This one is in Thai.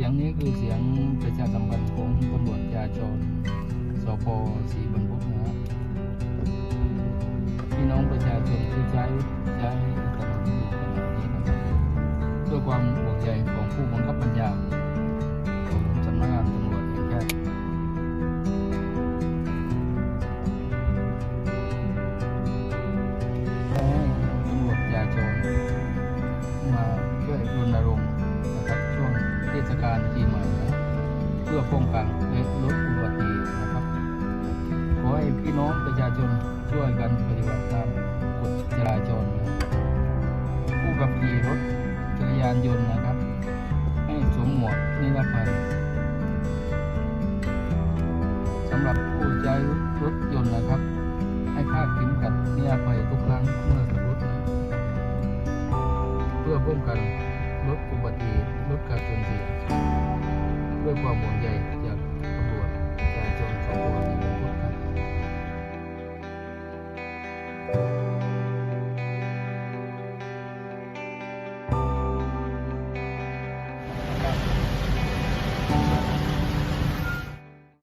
ียงนี้คือเสียงประชาสัมพันธ์ของตำรวจจราจรสพศรีบรรพตนะฮะพี่น้องประชาชนที่ใช้ใช้ถนนอยู่ขณะนี้นะครับด้วยความห่วงใยของผู้บังคับบัญชาของสำนักงานตำรวจแห่งชาติให้ตำรวจจราจรมาช่วยรณรงค์ ศกาลปีใหม่เพื่อป้องกันและลดอุบัติเหตุนะครับ ขอให้พี่น้องประชาชนช่วยกันปฏิบัติตามกฎจราจรนะผู้ขับขี่รถจักรยานยนต์นะครับ ให้สวมหมวกนิรภัยสำหรับผู้ใช้รถยนต์นะครับ ให้คาดเข็มขัดนิรภัยทุกครั้งเมื่อขับรถ เพื่อป้องกัน ลดอุบัติเหตุลดการสูญเสียด้วยความห่วงใย